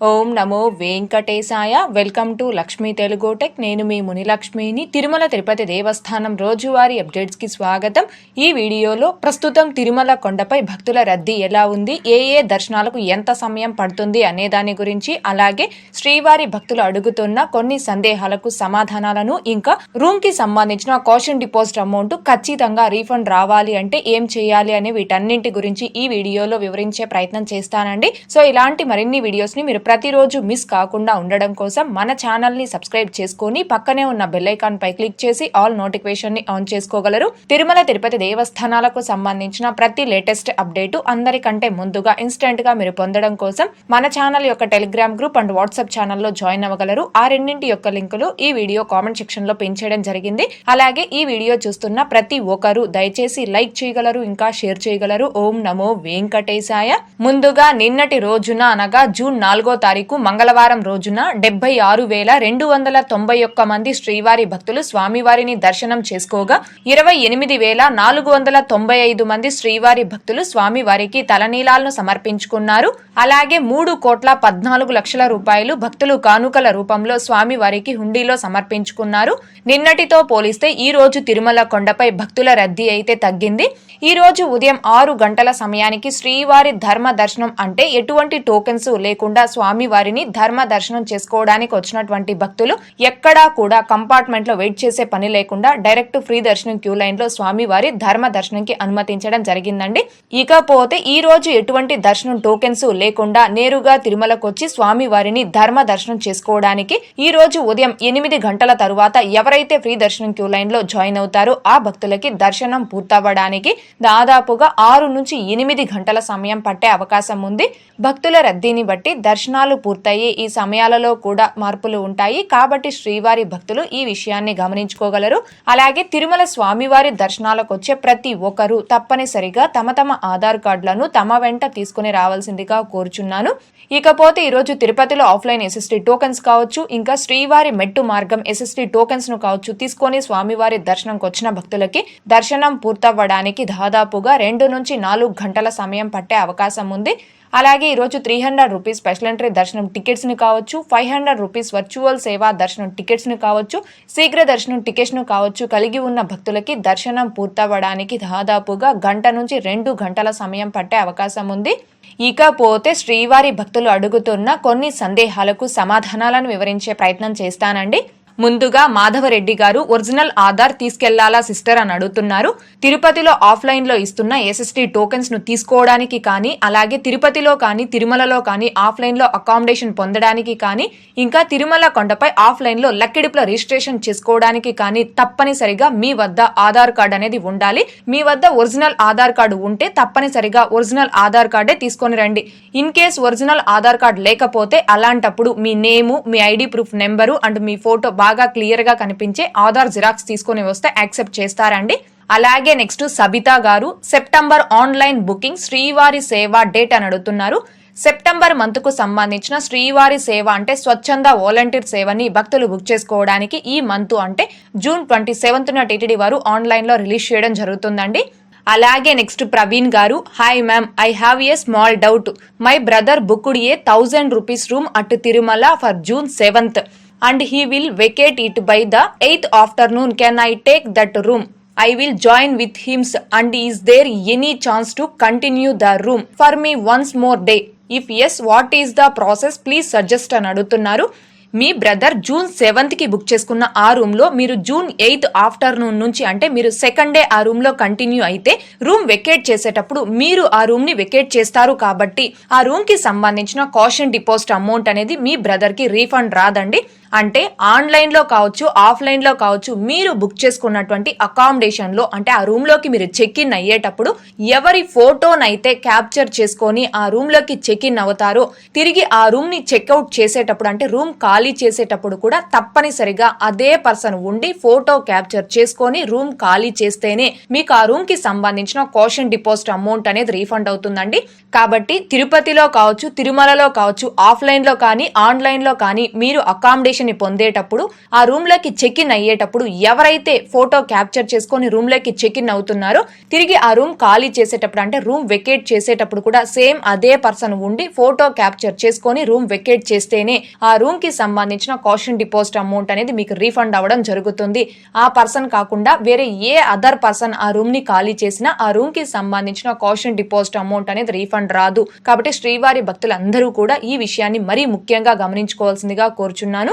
ఓం నమో వెంకటేశాయ. Welcome to Lakshmi Telugu tech. నేను మీ మునిలక్ష్మిని. తిరుమల తిరుపతి దేవస్థానం రోజువారీ అప్డేట్స్కి స్వాగతం. ఈ వీడియోలో ప్రస్తుతం తిరుమల కొండపై భక్తుల రద్దీ ఎలా ఉంది? ఏ ఏ దర్శనాలకు ఎంత సమయం పడుతుంది అనే దాని గురించి అలాగే శ్రీవారి భక్తులు అడుగుతున్న కొన్ని సందేహాలకు సమాధానాలను ఇంకా రూమ్కి సంబంధించిన కాషన్ డిపాజిట్ అమౌంట్ ఖచ్చితంగా రీఫండ్ రావాలి అంటే ఏం చేయాలి అనే వీటన్నింటి గురించి ఈ వీడియోలో వివరించే ప్రయత్నం చేస్తానండి. సో ఇలాంటి మరిన్ని వీడియోస్ని మీరు ప్రతిరోజు మిస్ కాకుండా ఉండడం కోసం మన ఛానల్ని సబ్స్క్రైబ్ చేసుకొని పక్కనే ఉన్న బెల్లైకాన్ పై క్లిక్ చేసి ఆల్ నోటిఫికేషన్ని ఆన్ చేసుకోగలరు. తిరుమల తిరుపతి దేవస్థానాలకు సంబంధించిన ప్రతి లేటెస్ట్ అప్డేట్ అందరికంటే ముందుగా ఇన్స్టెంట్గా మీరు పొందడం కోసం మన ఛానల్ యొక్క టెలిగ్రామ్ గ్రూప్ అండ్ వాట్సాప్ ఛానల్లో జాయిన్ అవ్వగలరు. ఆ రెండింటి యొక్క లింకులు ఈ వీడియో కామెంట్ సెక్షన్లో పిన్ చేయడం జరిగింది. అలాగే ఈ వీడియో చూస్తున్న ప్రతి ఒక్కరు దయచేసి లైక్ చేయగలరు ఇంకా షేర్ చేయగలరు. ఓం నమో వెంకటేశాయ. ముందుగా నిన్నటి రోజున అనగా జూన్ నాలుగో తారీఖు మంగళవారం రోజున డెబ్బై ఆరు వేల రెండు వందల తొంభై ఒక్క మంది శ్రీవారి భక్తులు స్వామివారిని దర్శనం చేసుకోగా ఇరవై ఎనిమిది వేల నాలుగు వందల తొంభై ఐదు మంది శ్రీవారి భక్తులు స్వామివారికి తలనీలాలను సమర్పించుకున్నారు. అలాగే మూడు కోట్ల పద్నాలుగు లక్షల రూపాయలు భక్తులు కానుకల రూపంలో స్వామివారికి హుండీలో సమర్పించుకున్నారు. నిన్నటితో పోలిస్తే ఈ రోజు తిరుమల కొండపై భక్తుల రద్దీ అయితే తగ్గింది. ఈ రోజు ఉదయం ఆరు గంటల సమయానికి శ్రీవారి ధర్మ దర్శనం అంటే ఎటువంటి టోకెన్స్ లేకుండా స్వామి స్వామి వారిని ధర్మ దర్శనం చేసుకోవడానికి వచ్చినటువంటి భక్తులు ఎక్కడా కూడా కంపార్ట్మెంట్లో వెయిట్ చేసే పని లేకుండా డైరెక్ట్ ఫ్రీ దర్శనం క్యూ లైన్లో స్వామి వారి ధర్మ దర్శనంకి అనుమతించడం జరిగిందండి. ఇకపోతే ఈ రోజు ఎటువంటి దర్శనం టోకెన్స్ లేకుండా నేరుగా తిరుమలకు వచ్చి స్వామి వారిని ధర్మ దర్శనం చేసుకోవడానికి ఈ రోజు ఉదయం ఎనిమిది గంటల తరువాత ఎవరైతే ఫ్రీ దర్శనం క్యూ లైన్లో జాయిన్ అవుతారో ఆ భక్తులకి దర్శనం పూర్తవ్వడానికి దాదాపుగా ఆరు నుంచి ఎనిమిది గంటల సమయం పట్టే అవకాశం ఉంది. భక్తుల రద్దీని బట్టి దర్శనం దర్శనాలు పూర్తయ్యే ఈ సమయాలలో కూడా మార్పులు ఉంటాయి. కాబట్టి శ్రీవారి భక్తులు ఈ విషయాన్ని గమనించుకోగలరు. అలాగే తిరుమల స్వామివారి దర్శనాలకు వచ్చే ప్రతి ఒక్కరూ తప్పనిసరిగా తమ తమ ఆధార్ కార్డులను తమ వెంట తీసుకుని రావాల్సిందిగా కోరుచున్నాను. ఇకపోతే ఈరోజు తిరుపతిలో ఆఫ్లైన్ ఎస్ఎస్టీ టోకెన్స్ కావచ్చు ఇంకా శ్రీవారి మెట్టు మార్గం ఎస్ఎస్టీ టోకెన్స్ను కావచ్చు తీసుకొని స్వామివారి దర్శనంకి వచ్చిన భక్తులకి దర్శనం పూర్తవ్వడానికి దాదాపుగా రెండు నుంచి నాలుగు గంటల సమయం పట్టే అవకాశం ఉంది. అలాగే ఈరోజు three hundred rupees special entry దర్శనం టికెట్స్ని కావచ్చు ఫైవ్ హండ్రెడ్ రూపీస్ వర్చువల్ సేవా దర్శనం టికెట్స్ని కావచ్చు శీఘ్ర దర్శనం టికెట్స్ను కావచ్చు కలిగి ఉన్న భక్తులకి దర్శనం పూర్తవ్వడానికి దాదాపుగా గంట నుంచి రెండు గంటల సమయం పట్టే అవకాశం ఉంది. ఇకపోతే శ్రీవారి భక్తులు అడుగుతున్న కొన్ని సందేహాలకు సమాధానాలను వివరించే ప్రయత్నం చేస్తానండి. ముందుగా మాధవరెడ్డి గారు ఒరిజినల్ ఆధార్ తీసుకెళ్ళాలా సిస్టర్ అని అడుగుతున్నారు. తిరుపతిలో ఆఫ్లైన్లో ఇస్తున్న ఎస్ఎస్టీ టోకెన్స్ను తీసుకోవడానికి కానీ అలాగే తిరుపతిలో కానీ తిరుమలలో కానీ ఆఫ్లైన్లో అకామిడేషన్ పొందడానికి కానీ ఇంకా తిరుమల కొండపై ఆఫ్లైన్లో లక్కిడిపుల రిజిస్ట్రేషన్ చేసుకోవడానికి కానీ తప్పనిసరిగా మీ వద్ద ఆధార్ కార్డ్ అనేది ఉండాలి. మీ వద్ద ఒరిజినల్ ఆధార్ కార్డు ఉంటే తప్పనిసరిగా ఒరిజినల్ ఆధార్ కార్డే తీసుకొని రండి. In case original Aadhaar card లేకపోతే అలాంటప్పుడు మీ నేము మీ ఐడి ప్రూఫ్ నెంబరు అండ్ మీ ఫోటో బాగా క్లియర్గా కనిపించే ఆధార్ జిరాక్స్ తీసుకొని వస్తే యాక్సెప్ట్ చేస్తారండి. అలాగే నెక్స్ట్ సబితా గారు సెప్టెంబర్ ఆన్లైన్ బుకింగ్ శ్రీవారి సేవ డేట్ అని అడుగుతున్నారు. సెప్టెంబర్ మంత్కు సంబంధించిన శ్రీవారి సేవ అంటే స్వచ్ఛంద వాలంటీర్ సేవని భక్తులు బుక్ చేసుకోవడానికి ఈ మంత్ అంటే జూన్ ట్వంటీ సెవెంత్ టీటీడీ వారు ఆన్లైన్లో రిలీజ్ చేయడం జరుగుతుందండి. అలాగే నెక్స్ట్ ప్రవీణ్ గారు hi ma'am I have a small doubt my brother booked a thousand rupees room at Tirumala for June seventh and he will vacate it by the eighth afternoon can I take that room I will join with hims and is there any chance to continue the room for me once more day if yes what is the process please suggest అని అడుగుతున్నారు. మీ brother June సెవెంత్కి book చేసుకున్న ఆ రూమ్లో మీరు June eighth afternoon నుంచి అంటే మీరు సెకండ్ డే ఆ రూమ్లో కంటిన్యూ అయితే రూమ్ వెకేట్ చేసేటప్పుడు మీరు ఆ రూమ్ని వెకేట్ చేస్తారు కాబట్టి ఆ రూమ్కి సంబంధించిన కాషన్ డిపాజిట్ అమౌంట్ అనేది మీ బ్రదర్కి రీఫండ్ రాదండి. అంటే ఆన్లైన్లో కావచ్చు ఆఫ్లైన్లో కావచ్చు మీరు బుక్ చేసుకున్నటువంటి అకామిడేషన్లో అంటే ఆ రూమ్లోకి మీరు చెక్ ఇన్ అయ్యేటప్పుడు ఎవరి ఫోటోనైతే క్యాప్చర్ చేసుకొని ఆ రూమ్లోకి చెక్ ఇన్ అవుతారో తిరిగి ఆ రూమ్ని చెక్అవుట్ చేసేటప్పుడు అంటే రూమ్ ఖాళీ చేసేటప్పుడు కూడా తప్పనిసరిగా అదే పర్సన్ ఉండి ఫోటో క్యాప్చర్ చేసుకొని రూమ్ ఖాళీ చేస్తేనే మీకు ఆ రూమ్కి సంబంధించిన కాషన్ డిపాజిట్ అమౌంట్ అనేది రీఫండ్ అవుతుందండి. కాబట్టి తిరుపతిలో కావచ్చు తిరుమలలో కావచ్చు ఆఫ్లైన్లో కానీ ఆన్లైన్లో కానీ మీరు అకామిడేషన్ ఇన్విటేషన్ పొందేటప్పుడు ఆ రూమ్లోకి చెక్ ఇన్ అయ్యేటప్పుడు ఎవరైతే ఫోటో క్యాప్చర్ చేసుకొని రూమ్లోకి చెక్ ఇన్ అవుతున్నారో తిరిగి ఆ రూమ్ ఖాళీ చేసేటప్పుడు అంటే రూమ్ వెకేట్ చేసేటప్పుడు కూడా సేమ్ అదే పర్సన్ ఉండి ఫోటో క్యాప్చర్ చేసుకొని రూమ్ వెకేట్ చేస్తేనే ఆ రూమ్కి సంబంధించిన కాషన్ డిపాజిట్ అమౌంట్ అనేది మీకు రీఫండ్ అవ్వడం జరుగుతుంది. ఆ పర్సన్ కాకుండా వేరే ఏ అదర్ పర్సన్ ఆ రూమ్ని ఖాళీ చేసినా ఆ రూమ్కి సంబంధించిన కాషన్ డిపాజిట్ అమౌంట్ అనేది రీఫండ్ రాదు. కాబట్టి శ్రీవారి భక్తులందరూ కూడా ఈ విషయాన్ని మరీ ముఖ్యంగా గమనించుకోవాల్సిందిగా కోరుచున్నాను.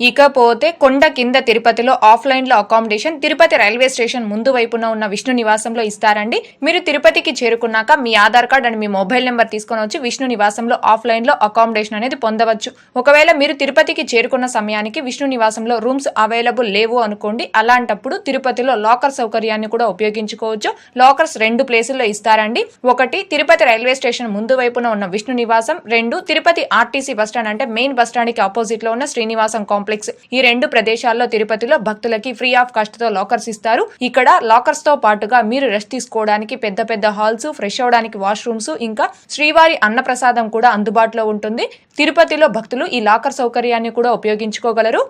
ఇకపోతే కొండ కింద తిరుపతిలో ఆఫ్లైన్లో అకామిడేషన్ తిరుపతి రైల్వే స్టేషన్ ముందు వైపున ఉన్న విష్ణు నివాసంలో ఇస్తారండి. మీరు తిరుపతికి చేరుకున్నాక మీ ఆధార్ కార్డ్ అండ్ మీ మొబైల్ నెంబర్ తీసుకొని వచ్చి విష్ణు నివాసంలో ఆఫ్లైన్లో అకామిడేషన్ అనేది పొందవచ్చు. ఒకవేళ మీరు తిరుపతికి చేరుకున్న సమయానికి విష్ణు నివాసంలో రూమ్స్ అవైలబుల్ లేవు అనుకోండి అలాంటప్పుడు తిరుపతిలో లాకర్ సౌకర్యాన్ని కూడా ఉపయోగించుకోవచ్చు. లాకర్స్ రెండు ప్లేసుల్లో ఇస్తారండి. ఒకటి తిరుపతి రైల్వే స్టేషన్ ముందు వైపున ఉన్న విష్ణు నివాసం. రెండు తిరుపతి ఆర్టీసీ బస్టాండ్ అంటే మెయిన్ బస్టాండ్కి కి ఉన్న శ్రీనివాసం కాంప్లెక్స్ ఈ రెండు ప్రదేశాల్లో తిరుపతిలో భక్తులకి ఫ్రీ ఆఫ్ కాస్ట్తో లాకర్స్ ఇస్తారు. ఇక్కడ లాకర్స్తో పాటుగా మీరు రెస్ట్ తీసుకోవడానికి పెద్ద పెద్ద హాల్స్ ఫ్రెష్ అవడానికి వాష్రూమ్స్ ఇంకా శ్రీవారి అన్నప్రసాదం కూడా అందుబాటులో ఉంటుంది. తిరుపతిలో భక్తులు ఈ లాకర్ సౌకర్యాన్ని కూడా ఉపయోగించుకోగలరు.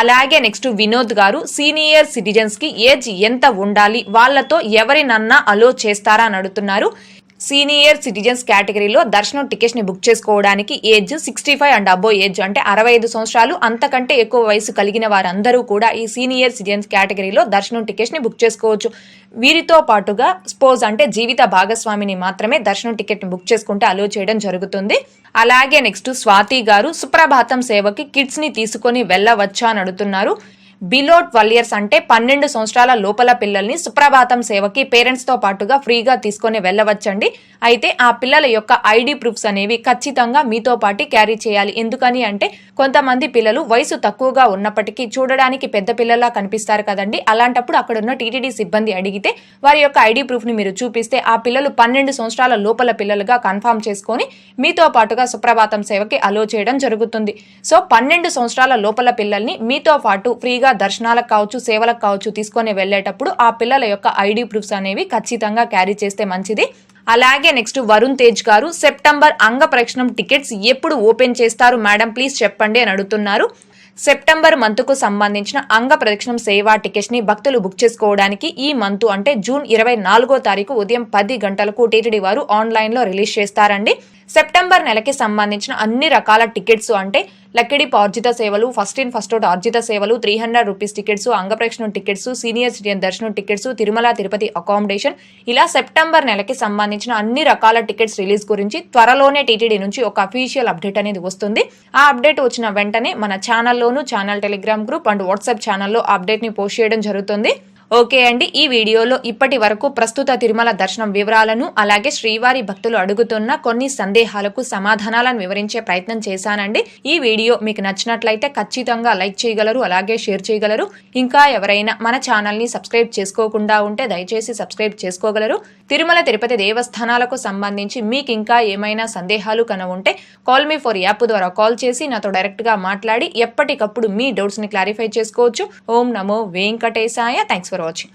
అలాగే నెక్స్ట్ వినోద్ గారు సీనియర్ సిటిజన్స్కి ఏజ్ ఎంత ఉండాలి? వాళ్ళతో ఎవరినన్నా అలో చేస్తారా అని అడుగుతున్నారు. సీనియర్ సిటిజన్స్ కేటగిరీలో దర్శనం టికెట్స్ని బుక్ చేసుకోవడానికి age sixty five and above age అంటే అరవై ఐదు సంవత్సరాలు. అంతకంటే ఎక్కువ వయసు కలిగిన వారందరూ కూడా ఈ సీనియర్ సిటిజన్స్ కేటగిరీలో దర్శనం టికెట్స్ని బుక్ చేసుకోవచ్చు. వీరితో పాటుగా స్పోజ్ అంటే జీవిత భాగస్వామిని మాత్రమే దర్శనం టికెట్ని బుక్ చేసుకుంటే అలో చేయడం జరుగుతుంది. అలాగే నెక్స్ట్ స్వాతి గారు సుప్రభాతం సేవకి కిడ్స్ని తీసుకొని వెళ్ళవచ్చా అని అడుగుతున్నారు. బిలో ట్వెల్వ్ ఇయర్స్ అంటే పన్నెండు సంవత్సరాల లోపల పిల్లల్ని సుప్రభాతం సేవకి పేరెంట్స్తో పాటుగా ఫ్రీగా తీసుకొని వెళ్ళవచ్చండి. అయితే ఆ పిల్లల యొక్క ఐడి ప్రూఫ్స్ అనేవి ఖచ్చితంగా మీతో పాటు క్యారీ చేయాలి. ఎందుకని అంటే కొంతమంది పిల్లలు వయసు తక్కువగా ఉన్నప్పటికీ చూడడానికి పెద్ద పిల్లలా కనిపిస్తారు కదండి. అలాంటప్పుడు అక్కడ ఉన్న టీటీడీ సిబ్బంది అడిగితే వారి యొక్క ఐడి ప్రూఫ్ని మీరు చూపిస్తే ఆ పిల్లలు పన్నెండు సంవత్సరాల లోపల పిల్లలుగా కన్ఫామ్ చేసుకొని మీతో పాటుగా సుప్రభాతం సేవకి అలో చేయడం జరుగుతుంది. సో పన్నెండు సంవత్సరాల లోపల పిల్లల్ని మీతో పాటు ఫ్రీగా దర్శనాలకు కావచ్చు సేవలకు కావచ్చు తీసుకొని వెళ్ళేటప్పుడు ఆ పిల్లల యొక్క ఐడి ప్రూఫ్స్ అనేవి ఖచ్చితంగా క్యారీ చేస్తే మంచిది. అలాగే నెక్స్ట్ వరుణ్ తేజ్ గారు సెప్టెంబర్ అంగ ప్రక్షణం టికెట్స్ ఎప్పుడు ఓపెన్ చేస్తారు? మేడం ప్లీజ్ చెప్పండి అని అడుగుతున్నారు. సెప్టెంబర్ మంత్కు సంబంధించిన అంగ ప్రదక్షిణం సేవా టికెట్స్ని భక్తులు బుక్ చేసుకోవడానికి ఈ మంత్ అంటే జూన్ ఇరవై నాలుగో తారీఖు ఉదయం పది గంటలకు టీటీడీ వారు ఆన్లైన్లో రిలీజ్ చేస్తారండి. సెప్టెంబర్ నెలకి సంబంధించిన అన్ని రకాల టికెట్స్ అంటే లక్కిడిప్ ఆర్జిత సేవలు ఫస్ట్ ఇన్ ఫస్ట్ అవుట్ ఆర్జిత సేవలు త్రీ హండ్రెడ్ రూపీస్ టికెట్స్ అంగప్రేక్షణ టికెట్స్ సీనియర్ సిటిజన్ దర్శనం టికెట్స్ తిరుమల తిరుపతి అకామిడేషన్ ఇలా సెప్టెంబర్ నెలకి సంబంధించిన అన్ని రకాల టికెట్స్ రిలీజ్ గురించి త్వరలోనే టీటీడీ నుంచి ఒక అఫీషియల్ అప్డేట్ అనేది వస్తుంది. ఆ అప్డేట్ వచ్చిన వెంటనే మన ఛానల్లోనూ channel Telegram group and WhatsApp ఛానల్లో అప్డేట్ని పోస్ట్ చేయడం జరుగుతుంది. ఓకే అండి. ఈ వీడియోలో ఇప్పటి వరకు ప్రస్తుత తిరుమల దర్శనం వివరాలను అలాగే శ్రీవారి భక్తులు అడుగుతున్న కొన్ని సందేహాలకు సమాధానాలను వివరించే ప్రయత్నం చేశానండి. ఈ వీడియో మీకు నచ్చినట్లయితే ఖచ్చితంగా లైక్ చేయగలరు అలాగే షేర్ చేయగలరు. ఇంకా ఎవరైనా మన ఛానల్ని సబ్స్క్రైబ్ చేసుకోకుండా ఉంటే దయచేసి సబ్స్క్రైబ్ చేసుకోగలరు. తిరుమల తిరుపతి దేవస్థానాలకు సంబంధించి మీకు ఇంకా ఏమైనా సందేహాలు కన ఉంటే కాల్ మీ ఫర్ యాప్ ద్వారా కాల్ చేసి నాతో డైరెక్ట్గా మాట్లాడి ఎప్పటికప్పుడు మీ డౌట్స్ని క్లారిఫై చేసుకోవచ్చు. ఓం నమో వెంకటేశాయ. Thanks for watching